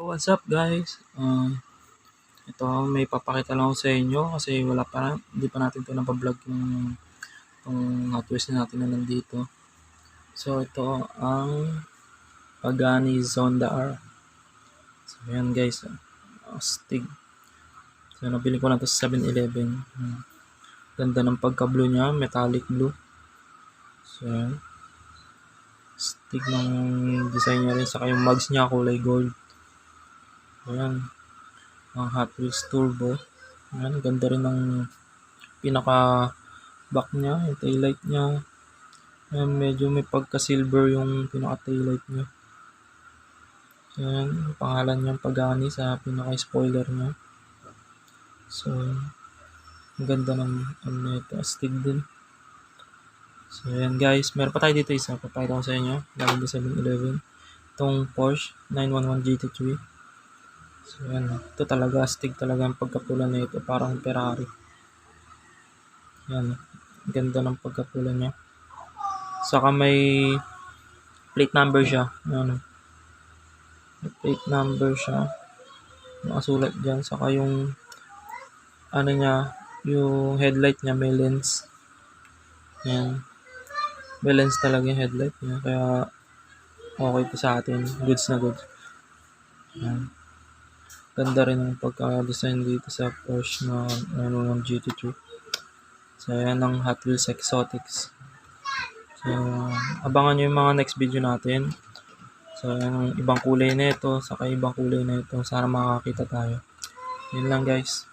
What's up guys? Uh, ito may papakita lang ako sa inyo kasi wala pa hindi pa natin ito napablog yung yung Hot Wheels natin na nandito. So ito ang Pagani Zonda R. So yan guys, uh, astig. So nabili ko na to sa 7-Eleven. Hmm. Ganda ng pagka-blue niya, metallic blue. So yan. Astig ng design niya rin saka yung mugs niya kulay gold. Ayan. Ang Hot Wheels Turbo. Ayan, ganda rin ng pinaka back niya, yung taillight niya. Ayan, medyo may pagka-silver yung pinaka taillight niya. Ayan, pangalan niya Pagani sa pinaka spoiler niya. So, ang ganda ng ano ito, astig din. So, ayan guys, meron pa tayo dito isa. Papakita ko sa inyo. Galing sa 7-Eleven. Itong Porsche 911 GT3. So, yan. Ito talaga, astig talaga ang pagkapula na ito. Parang Ferrari. Yan. Ganda ng pagkapula niya. Saka may plate number siya. Yan. May plate number siya. Nakasulat dyan. Saka yung ano niya, yung headlight niya may lens. Yan. May lens talaga yung headlight niya. Kaya okay po sa atin. Goods na goods. Yan. Ganda rin ang pagka-design dito sa Porsche na ano ng GT3. So, yan ang Hot Wheels Exotics. So, abangan nyo yung mga next video natin. So, yan ang ibang kulay na ito, saka ibang kulay na ito. Sana makakita tayo. Yun lang guys.